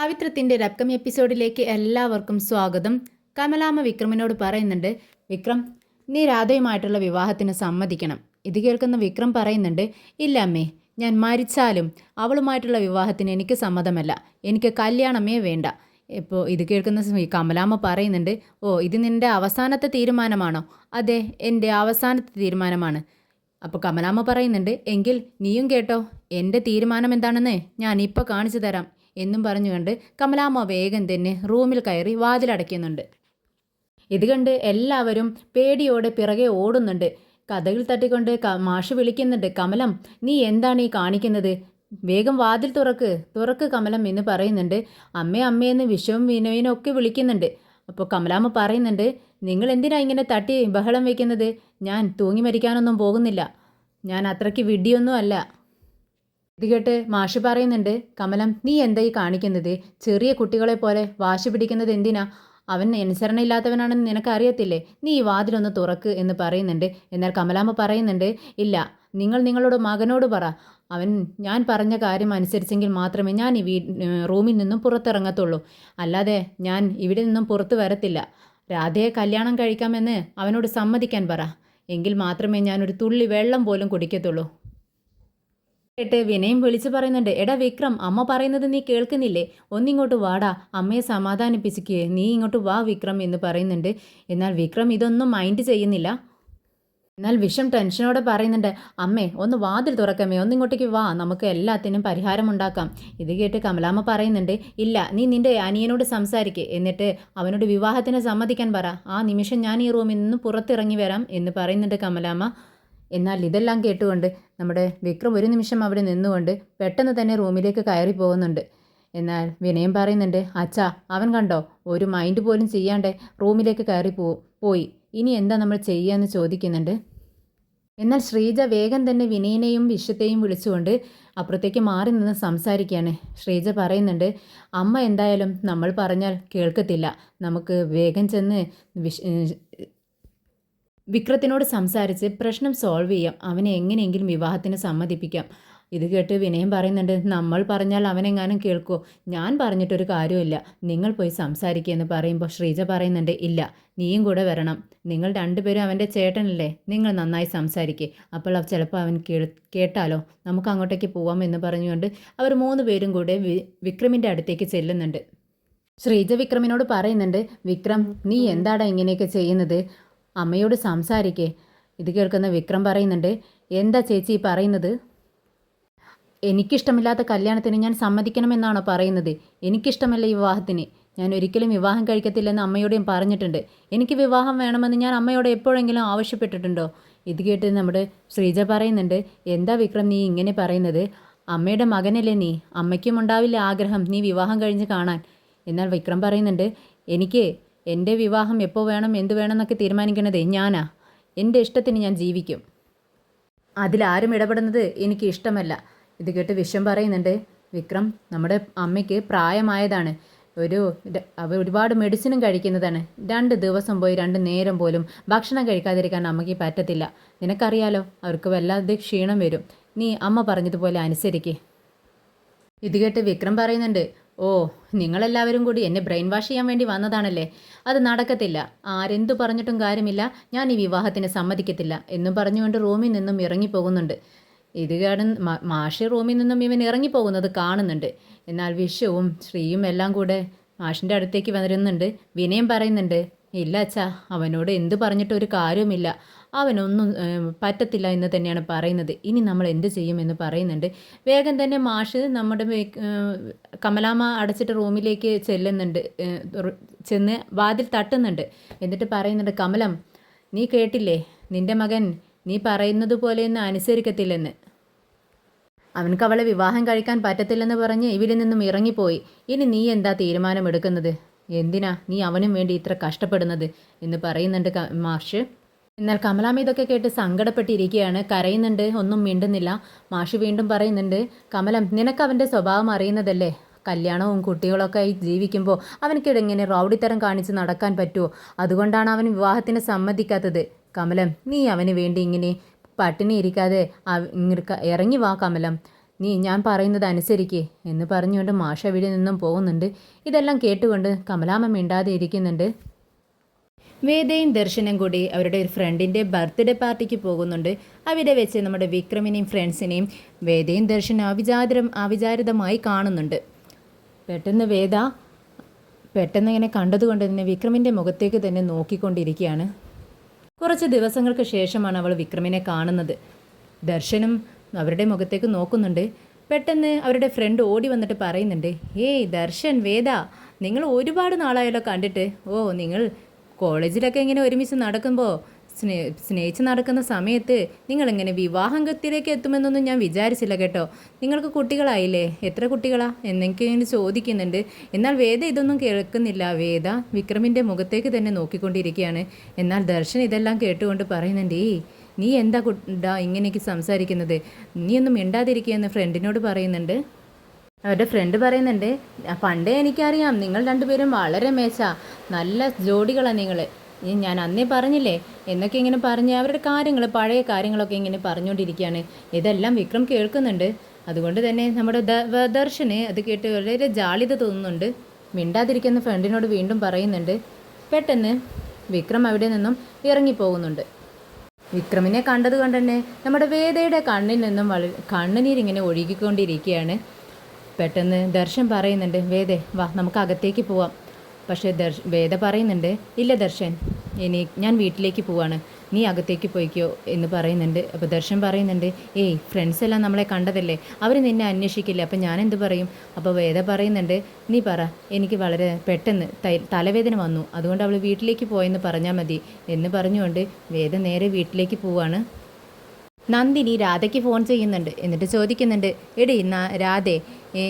പവിത്രത്തിന്റെ ഒരു അപ്കമിങ് എപ്പിസോഡിലേക്ക് എല്ലാവർക്കും സ്വാഗതം. കമലാമ്മ വിക്രമിനോട് പറയുന്നുണ്ട് വിക്രം നീ രാധയുമായിട്ടുള്ള വിവാഹത്തിന് സമ്മതിക്കണം. ഇത് കേൾക്കുന്ന വിക്രം പറയുന്നുണ്ട് ഇല്ല അമ്മേ ഞാൻ മരിച്ചാലും അവളുമായിട്ടുള്ള വിവാഹത്തിന് എനിക്ക് സമ്മതമല്ല. എനിക്ക് കല്യാണമേ വേണ്ട. ഇപ്പോൾ ഇത് കേൾക്കുന്ന കമലാമ്മ പറയുന്നുണ്ട് ഓ ഇത് നിന്റെ അവസാനത്തെ തീരുമാനമാണോ? അതെ എന്റെ അവസാനത്തെ തീരുമാനമാണ്. അപ്പോൾ കമലാമ്മ പറയുന്നുണ്ട് എങ്കിൽ നീയും കേട്ടോ എന്റെ തീരുമാനം എന്താണെന്ന് ഞാൻ ഇപ്പോൾ കാണിച്ചു തരാം. എന്നും പറഞ്ഞുകൊണ്ട് കമലാമ്മ വേഗം തന്നെ റൂമിൽ കയറി വാതിലടയ്ക്കുന്നുണ്ട്. ഇത് കണ്ട് എല്ലാവരും പേടിയോടെ പിറകെ ഓടുന്നുണ്ട്. കഥകൾ തട്ടിക്കൊണ്ട് മാഷ് വിളിക്കുന്നുണ്ട് കമലം നീ എന്താണ് ഈ കാണിക്കുന്നത്? വേഗം വാതിൽ തുറക്ക് തുറക്ക് കമലം എന്ന് പറയുന്നുണ്ട്. അമ്മേ അമ്മയെന്ന് വിശ്വവും വിനോവിനും ഒക്കെ വിളിക്കുന്നുണ്ട്. അപ്പോൾ കമലാമ്മ പറയുന്നുണ്ട് നിങ്ങൾ എന്തിനാ ഇങ്ങനെ തട്ടി ബഹളം വയ്ക്കുന്നത് ഞാൻ തൂങ്ങി മരിക്കാനൊന്നും പോകുന്നില്ല. ഞാൻ അത്രയ്ക്ക് വിഡിയൊന്നും അല്ല. ഇത് കേട്ട് മാഷ് പറയുന്നുണ്ട് കമലം നീ എന്താ ഈ കാണിക്കുന്നത്? ചെറിയ കുട്ടികളെ പോലെ വാശി പിടിക്കുന്നത് എന്തിനാ? അവൻ അനുസരണയില്ലാത്തവനാണെന്ന് നിനക്കറിയത്തില്ലേ? നീ ഈ വാതിലൊന്ന് തുറക്ക് എന്ന് പറയുന്നുണ്ട്. എന്നാൽ കമലാമ്മ പറയുന്നുണ്ട് ഇല്ല നിങ്ങൾ നിങ്ങളുടെ മകനോട് പറ. അവൻ ഞാൻ പറഞ്ഞ കാര്യം അനുസരിച്ചെങ്കിൽ മാത്രമേ ഞാൻ ഈ വീ റൂമിൽ നിന്നും പുറത്തിറങ്ങത്തുള്ളൂ. അല്ലാതെ ഞാൻ ഇവിടെ നിന്നും പുറത്തു വരത്തില്ല. രാധയെ കല്യാണം കഴിക്കാമെന്ന് അവനോട് സമ്മതിക്കാൻ പറ. എങ്കിൽ മാത്രമേ ഞാൻ ഒരു തുള്ളി വെള്ളം പോലും കുടിക്കത്തുള്ളൂ. കേട്ട് വിനയം വിളിച്ചു പറയുന്നുണ്ട് എടാ വിക്രം അമ്മ പറയുന്നത് നീ കേൾക്കുന്നില്ലേ? ഒന്നിങ്ങോട്ട് വാടാ അമ്മയെ സമാധാനിപ്പിച്ചിക്കേ. നീ ഇങ്ങോട്ട് വാ വിക്രം എന്ന് പറയുന്നുണ്ട്. എന്നാൽ വിക്രം ഇതൊന്നും മൈൻഡ് ചെയ്യുന്നില്ല. എന്നാൽ വിഷം ടെൻഷനോടെ പറയുന്നുണ്ട് അമ്മേ ഒന്ന് വാതിൽ തുറക്കമ്മേ ഒന്നിങ്ങോട്ടേക്ക് വാ നമുക്ക് എല്ലാത്തിനും പരിഹാരമുണ്ടാക്കാം ഇത് കേട്ട് കമലാമ്മ പറയുന്നുണ്ട് ഇല്ല നീ നിന്റെ അനിയനോട് സംസാരിക്കേ. എന്നിട്ട് അവനോട് വിവാഹത്തിന് സമ്മതിക്കാൻ പറ. ആ നിമിഷം ഞാൻ ഈ റൂമിൽ നിന്ന് പുറത്തിറങ്ങി വരാം എന്ന് പറയുന്നുണ്ട് കമലാമ്മ. എന്നാൽ ഇതെല്ലാം കേട്ടുകൊണ്ട് നമ്മുടെ വിക്രം ഒരു നിമിഷം അവിടെ നിന്നുകൊണ്ട് പെട്ടെന്ന് തന്നെ റൂമിലേക്ക് കയറി പോകുന്നുണ്ട്. എന്നാൽ വിനയം പറയുന്നുണ്ട് അച്ഛാ അവൻ കണ്ടോ? ഒരു മൈൻഡ് പോലും ചെയ്യാണ്ട് റൂമിലേക്ക് കയറി പോ പോയി. ഇനി എന്താ നമ്മൾ ചെയ്യുകയെന്ന് ചോദിക്കുന്നുണ്ട്. എന്നാൽ ശ്രീജ വേഗം തന്നെ വിനയനെയും വിശ്വത്തെയും വിളിച്ചുകൊണ്ട് അപ്പുറത്തേക്ക് മാറി നിന്ന് സംസാരിക്കുകയാണ്. ശ്രീജ പറയുന്നുണ്ട് അമ്മ എന്തായാലും നമ്മൾ പറഞ്ഞാൽ കേൾക്കത്തില്ല. നമുക്ക് വേഗം ചെന്ന് വിശ് വിക്രത്തിനോട് സംസാരിച്ച് പ്രശ്നം സോൾവ് ചെയ്യാം. അവനെ എങ്ങനെയെങ്കിലും വിവാഹത്തിന് സമ്മതിപ്പിക്കാം. ഇത് കേട്ട് വിനയം പറയുന്നുണ്ട് നമ്മൾ പറഞ്ഞാൽ അവനെങ്ങാനും കേൾക്കുമോ ഞാൻ പറഞ്ഞിട്ടൊരു കാര്യമില്ല നിങ്ങൾ പോയി സംസാരിക്കുക എന്ന് പറയുമ്പോൾ ശ്രീജ പറയുന്നുണ്ട് ഇല്ല നീയും കൂടെ വരണം. നിങ്ങൾ രണ്ടുപേരും അവന്റെ ചേട്ടനല്ലേ? നിങ്ങൾ നന്നായി സംസാരിക്കുക അപ്പോൾ അവ ചിലപ്പോൾ അവൻ കേട്ടാലോ? നമുക്ക് അങ്ങോട്ടേക്ക് പോവാം എന്ന് പറഞ്ഞുകൊണ്ട് അവർ മൂന്ന് പേരും കൂടെ വി വിക്രമിന്റെ അടുത്തേക്ക് ചെല്ലുന്നുണ്ട്. ശ്രീജ വിക്രമിനോട് പറയുന്നുണ്ട് വിക്രം നീ എന്താടാ ഇങ്ങനെയൊക്കെ ചെയ്യുന്നത്? അമ്മയോട് സംസാരിക്കേ. ഇത് കേൾക്കുന്ന വിക്രം പറയുന്നുണ്ട് എന്താ ചേച്ചി പറയുന്നത്? എനിക്കിഷ്ടമില്ലാത്ത കല്യാണത്തിന് ഞാൻ സമ്മതിക്കണമെന്നാണോ പറയുന്നത്? എനിക്കിഷ്ടമല്ല ഈ വിവാഹത്തിന്. ഞാൻ ഒരിക്കലും വിവാഹം കഴിക്കത്തില്ലെന്ന് അമ്മയോടും പറഞ്ഞിട്ടുണ്ട്. എനിക്ക് വിവാഹം വേണമെന്ന് ഞാൻ അമ്മയോട് എപ്പോഴെങ്കിലും ആവശ്യപ്പെട്ടിട്ടുണ്ടോ? ഇത് കേട്ട് നമ്മുടെ ശ്രീജ പറയുന്നുണ്ട് എന്താ വിക്രം നീ ഇങ്ങനെ പറയുന്നത്? അമ്മയുടെ മകനല്ലേ നീ? അമ്മയ്ക്കും ഉണ്ടാവില്ല ആഗ്രഹം നീ വിവാഹം കഴിഞ്ഞ് കാണാൻ. എന്നാൽ വിക്രം പറയുന്നുണ്ട് എനിക്ക് എന്റെ വിവാഹം എപ്പോൾ വേണം എന്ത് വേണം എന്നൊക്കെ തീരുമാനിക്കണത് ഞാനാ. എന്റെ ഇഷ്ടത്തിന് ഞാൻ ജീവിക്കും. അതിലാരും ഇടപെടുന്നത് എനിക്ക് ഇഷ്ടമല്ല. ഇത് കേട്ട് വിഷം പറയുന്നുണ്ട് വിക്രം നമ്മുടെ അമ്മയ്ക്ക് പ്രായമായതാണ്. ഒരു അവ ഒരുപാട് മെഡിസിനും കഴിക്കുന്നതാണ്. രണ്ട് ദിവസം പോയി രണ്ട് നേരം പോലും ഭക്ഷണം കഴിക്കാതിരിക്കാൻ അമ്മയ്ക്ക് പറ്റത്തില്ല. നിനക്കറിയാലോ അവർക്ക് വല്ലാതെ ക്ഷീണം വരും. നീ അമ്മ പറഞ്ഞതുപോലെ അനുസരിക്കേ. ഇത് കേട്ട് വിക്രം പറയുന്നുണ്ട് ഓ നിങ്ങളെല്ലാവരും കൂടി എന്നെ ബ്രെയിൻ വാഷ് ചെയ്യാൻ വേണ്ടി വന്നതാണല്ലേ? അത് നടക്കത്തില്ല. ആരെന്തു പറഞ്ഞിട്ടും കാര്യമില്ല. ഞാൻ ഈ വിവാഹത്തിന് സമ്മതിക്കത്തില്ല എന്നും പറഞ്ഞുകൊണ്ട് റൂമിൽ നിന്നും ഇറങ്ങിപ്പോകുന്നുണ്ട് ഇത് കാണുന്ന മാഷി റൂമിൽ നിന്നും ഇവൻ ഇറങ്ങിപ്പോകുന്നത് കാണുന്നുണ്ട്. എന്നാൽ വിഷുവും ശ്രീയും എല്ലാം കൂടെ മാഷിന്റെ അടുത്തേക്ക് വരുന്നുണ്ട് വിനയം പറയുന്നുണ്ട് ഇല്ല അച്ഛാ അവനോട് എന്തു പറഞ്ഞിട്ട് ഒരു കാര്യവുമില്ല. അവനൊന്നും പറ്റത്തില്ല എന്ന് തന്നെയാണ് പറയുന്നത്. ഇനി നമ്മൾ എന്ത് ചെയ്യുമെന്ന് പറയുന്നുണ്ട്. വേഗം തന്നെ മാഷ് നമ്മുടെ കമലാമ കമലാമ്മ അടച്ചിട്ട് റൂമിലേക്ക് ചെല്ലുന്നുണ്ട്. ചെന്ന് വാതിൽ തട്ടുന്നുണ്ട്. എന്നിട്ട് പറയുന്നുണ്ട് കമലം നീ കേട്ടില്ലേ? നിന്റെ മകൻ നീ പറയുന്നത് പോലെയൊന്നും അനുസരിക്കത്തില്ലെന്ന്. അവൻക്ക് അവളെ വിവാഹം കഴിക്കാൻ പറ്റത്തില്ലെന്ന് പറഞ്ഞ് ഇവരിൽ നിന്നും ഇറങ്ങിപ്പോയി. ഇനി നീ എന്താ തീരുമാനമെടുക്കുന്നത്? എന്തിനാ നീ അവനും വേണ്ടി ഇത്ര കഷ്ടപ്പെടുന്നത്? എന്ന് പറയുന്നുണ്ട് മാഷ്. എന്നാൽ കമലാമ്മ ഇതൊക്കെ കേട്ട് സങ്കടപ്പെട്ടിരിക്കുകയാണ്. കരയുന്നുണ്ട് ഒന്നും മിണ്ടുന്നില്ല. മാഷി വീണ്ടും പറയുന്നുണ്ട് കമലം നിനക്ക് അവന്റെ സ്വഭാവം അറിയുന്നതല്ലേ? കല്യാണവും കുട്ടികളൊക്കെ ആയി ജീവിക്കുമ്പോൾ അവനക്കിടെങ്ങനെ റൗഡിത്തരം കാണിച്ച് നടക്കാൻ പറ്റുമോ അതുകൊണ്ടാണ് അവൻ വിവാഹത്തിന് സമ്മതിക്കാത്തത്. കമലം നീ അവന് വേണ്ടി ഇങ്ങനെ പട്ടിണി ഇരിക്കാതെ ഇറങ്ങി വാ കമലം. നീ ഞാൻ പറയുന്നത് അനുസരിക്കേ എന്ന് പറഞ്ഞുകൊണ്ട് മാഷ അവിടെ നിന്നും പോകുന്നുണ്ട്. ഇതെല്ലാം കേട്ടുകൊണ്ട് കമലാമ്മ മിണ്ടാതെ ഇരിക്കുന്നുണ്ട്. വേദയും ദർശനം കൂടി അവരുടെ ഒരു ഫ്രണ്ടിന്റെ ബർത്ത്ഡേ പാർട്ടിക്ക് പോകുന്നുണ്ട്. അവിടെ വെച്ച് നമ്മുടെ വിക്രമിനെയും ഫ്രണ്ട്സിനെയും വേദയും ദർശനം അവിചാരം അവിചാരിതമായി കാണുന്നുണ്ട്. പെട്ടെന്ന് വേദ പെട്ടെന്ന് ഇങ്ങനെ കണ്ടതുകൊണ്ട് തന്നെ വിക്രമിന്റെ മുഖത്തേക്ക് തന്നെ നോക്കിക്കൊണ്ടിരിക്കുകയാണ്. കുറച്ച് ദിവസങ്ങൾക്ക് ശേഷമാണ് അവൾ വിക്രമിനെ കാണുന്നത്. ദർശനം അവരുടെ മുഖത്തേക്ക് നോക്കുന്നുണ്ട്. പെട്ടെന്ന് അവരുടെ ഫ്രണ്ട് ഓടി വന്നിട്ട് പറയുന്നുണ്ട് ഏയ് ദർശൻ വേദ നിങ്ങൾ ഒരുപാട് നാളായല്ലോ കണ്ടിട്ട്. ഓ നിങ്ങൾ കോളേജിലൊക്കെ ഇങ്ങനെ ഒരുമിച്ച് നടക്കുമ്പോൾ സ്നേ സ്നേഹിച്ച് നടക്കുന്ന സമയത്ത് നിങ്ങളിങ്ങനെ വിവാഹത്തിലേക്ക് എത്തുമെന്നൊന്നും ഞാൻ വിചാരിച്ചില്ല കേട്ടോ. നിങ്ങൾക്ക് കുട്ടികളായില്ലേ? എത്ര കുട്ടികളാ? എന്നൊക്കെ ഇങ്ങനെ ചോദിക്കുന്നുണ്ട്. എന്നാൽ വേദ ഇതൊന്നും കേൾക്കുന്നില്ല. വേദ വിക്രമിന്റെ മുഖത്തേക്ക് തന്നെ നോക്കിക്കൊണ്ടിരിക്കുകയാണ്. എന്നാൽ ദർശൻ ഇതെല്ലാം കേട്ടുകൊണ്ട് പറയുന്നുണ്ട് ഈ നീ എന്താ കുട്ടാ ഇങ്ങനെയൊക്കെ സംസാരിക്കുന്നത്? നീ ഒന്നും മിണ്ടാതിരിക്കുകയെന്ന് ഫ്രണ്ടിനോട് പറയുന്നുണ്ട്. അവരുടെ ഫ്രണ്ട് പറയുന്നുണ്ട് പണ്ടേ എനിക്കറിയാം നിങ്ങൾ രണ്ടുപേരും വളരെ മേച്ച നല്ല ജോഡികളാണ് നിങ്ങൾ ഞാൻ അന്നേ പറഞ്ഞില്ലേ എന്നൊക്കെ ഇങ്ങനെ പറഞ്ഞ് അവരുടെ കാര്യങ്ങൾ പഴയ കാര്യങ്ങളൊക്കെ ഇങ്ങനെ പറഞ്ഞുകൊണ്ടിരിക്കുകയാണ്. ഇതെല്ലാം വിക്രം കേൾക്കുന്നുണ്ട്. അതുകൊണ്ട് തന്നെ നമ്മുടെ ദർശന് അത് കേട്ട് വളരെ ജാളിത തോന്നുന്നുണ്ട്. മിണ്ടാതിരിക്കുന്ന ഫ്രണ്ടിനോട് വീണ്ടും പറയുന്നുണ്ട് പെട്ടെന്ന് വിക്രം അവിടെ നിന്നും ഇറങ്ങിപ്പോകുന്നുണ്ട്. വിക്രമിനെ കണ്ടത് കൊണ്ട് തന്നെ നമ്മുടെ വേദയുടെ കണ്ണിൽ നിന്നും വള കണ്ണുനീരിങ്ങനെ ഒഴുകിക്കൊണ്ടിരിക്കുകയാണ്. പെട്ടെന്ന് ദർശൻ പറയുന്നുണ്ട് വേദേ വാ നമുക്ക് അകത്തേക്ക് പോവാം. പക്ഷേ ദർശ വേദ പറയുന്നുണ്ട് ഇല്ല ദർശൻ ഇനി ഞാൻ വീട്ടിലേക്ക് പോവാണ്. നീ അകത്തേക്ക് പോയിക്കോ എന്ന് പറയുന്നുണ്ട്. അപ്പോൾ ദർശൻ പറയുന്നുണ്ട് ഏയ് ഫ്രണ്ട്സ് എല്ലാം നമ്മളെ കണ്ടതല്ലേ? അവർ നിന്നെ അന്വേഷിക്കില്ല. അപ്പോൾ ഞാൻ എന്ത് പറയും? അപ്പോൾ വേദ പറയുന്നുണ്ട് നീ പറ എനിക്ക് വളരെ പെട്ടെന്ന് തലവേദന വന്നു. അതുകൊണ്ട് അവൾ വീട്ടിലേക്ക് പോയെന്ന് പറഞ്ഞാൽ മതി എന്ന് പറഞ്ഞുകൊണ്ട് വേദ നേരെ വീട്ടിലേക്ക് പോവാണ്. നന്ദിനി രാധയ്ക്ക് ഫോൺ ചെയ്യുന്നുണ്ട്. എന്നിട്ട് ചോദിക്കുന്നുണ്ട് എടി ന- രാധേ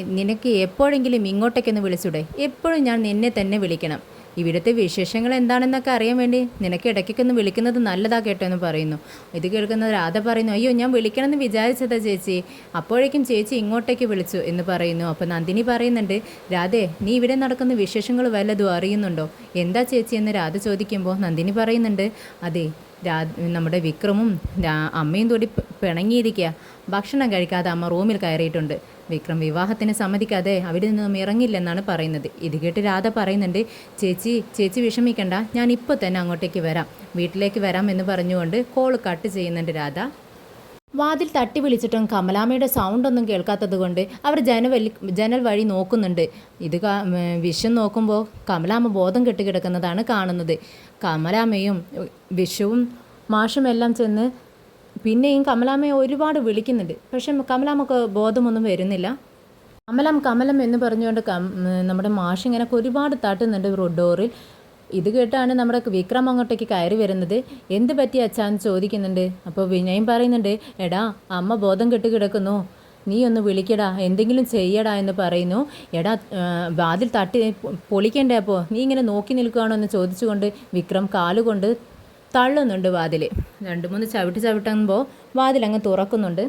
നിനക്ക് എപ്പോഴെങ്കിലും ഇങ്ങോട്ടേക്കൊന്ന് വിളിച്ചൂടെ? എപ്പോഴും ഞാൻ നിന്നെ തന്നെ വിളിക്കണം. ഇവിടുത്തെ വിശേഷങ്ങൾ എന്താണെന്നൊക്കെ അറിയാൻ വേണ്ടി നിനക്ക് ഇടയ്ക്കൊക്കെ വിളിക്കുന്നത് നല്ലതാ കേട്ടോ എന്ന് പറയുന്നു. ഇത് കേൾക്കുന്ന രാധ പറയുന്നു അയ്യോ ഞാൻ വിളിക്കണമെന്ന് വിചാരിച്ചതാ ചേച്ചി. അപ്പോഴേക്കും ചേച്ചി ഇങ്ങോട്ടേക്ക് വിളിച്ചു എന്ന് പറയുന്നു. അപ്പോൾ നന്ദിനി പറയുന്നുണ്ട് രാധേ നീ ഇവിടെ നടക്കുന്ന വിശേഷങ്ങൾ വല്ലതും അറിയുന്നുണ്ടോ? എന്താ ചേച്ചി? എന്ന് രാധ ചോദിക്കുമ്പോൾ നന്ദിനി പറയുന്നുണ്ട് അതെ രാ നമ്മുടെ വിക്രമും അമ്മയും കൂടി പിണങ്ങിയിരിക്കുക. ഭക്ഷണം കഴിക്കാതെ അമ്മ റൂമിൽ കയറിയിട്ടുണ്ട്. വിക്രം വിവാഹത്തിന് സമ്മതിക്കാതെ അവിടെ നിന്നും ഇറങ്ങില്ലെന്നാണ് പറയുന്നത്. ഇത് കേട്ട് രാധ പറയുന്നുണ്ട് ചേച്ചി ചേച്ചി വിഷമിക്കണ്ട ഞാൻ ഇപ്പോൾ തന്നെ അങ്ങോട്ടേക്ക് വരാം. വീട്ടിലേക്ക് വരാം എന്ന് പറഞ്ഞുകൊണ്ട് കോൾ കട്ട് ചെയ്യുന്നുണ്ട് രാധ. വാതിൽ തട്ടി വിളിച്ചിട്ടും കമലാമ്മയുടെ സൗണ്ട് ഒന്നും കേൾക്കാത്തത് കൊണ്ട് അവർ ജനവലി ജനൽ വഴി നോക്കുന്നുണ്ട്. ഇത് വിഷം നോക്കുമ്പോൾ കമലാമ്മ ബോധം കെട്ടി കിടക്കുന്നതാണ് കാണുന്നത്. കമലാമ്മയും വിഷുവും മാഷും എല്ലാം ചെന്ന് പിന്നെയും കമലാമ്മയെ ഒരുപാട് വിളിക്കുന്നുണ്ട്. പക്ഷെ കമലാമ്മക്ക് ബോധമൊന്നും വരുന്നില്ല. കമലം കമലം എന്ന് പറഞ്ഞുകൊണ്ട് നമ്മുടെ മാഷ് ഇങ്ങനെ ഒരുപാട് തട്ടുന്നുണ്ട് ഡോറിൽ. ഇത് കേട്ടാണ് നമ്മുടെ വിക്രം അങ്ങോട്ടേക്ക് കയറി വരുന്നത്. എന്ത് പറ്റി ചോദിക്കുന്നുണ്ട്. അപ്പോൾ വിനയം പറയുന്നുണ്ട് എടാ അമ്മ ബോധം കെട്ട് കിടക്കുന്നു. നീ ഒന്ന് വിളിക്കടാ എന്തെങ്കിലും ചെയ്യടാ എന്ന് പറയുന്നു. എടാ വാതിൽ തട്ടി പൊളിക്കണ്ടേ അപ്പോൾ നീ ഇങ്ങനെ നോക്കി നിൽക്കുകയാണോ എന്ന് ചോദിച്ചുകൊണ്ട് വിക്രം കാലുകൊണ്ട് തള്ളുന്നുണ്ട് വാതിൽ രണ്ട് മൂന്ന് ചവിട്ടി ചവിട്ടുമ്പോൾ വാതിൽ അങ്ങ് തുറക്കുന്നുണ്ട്.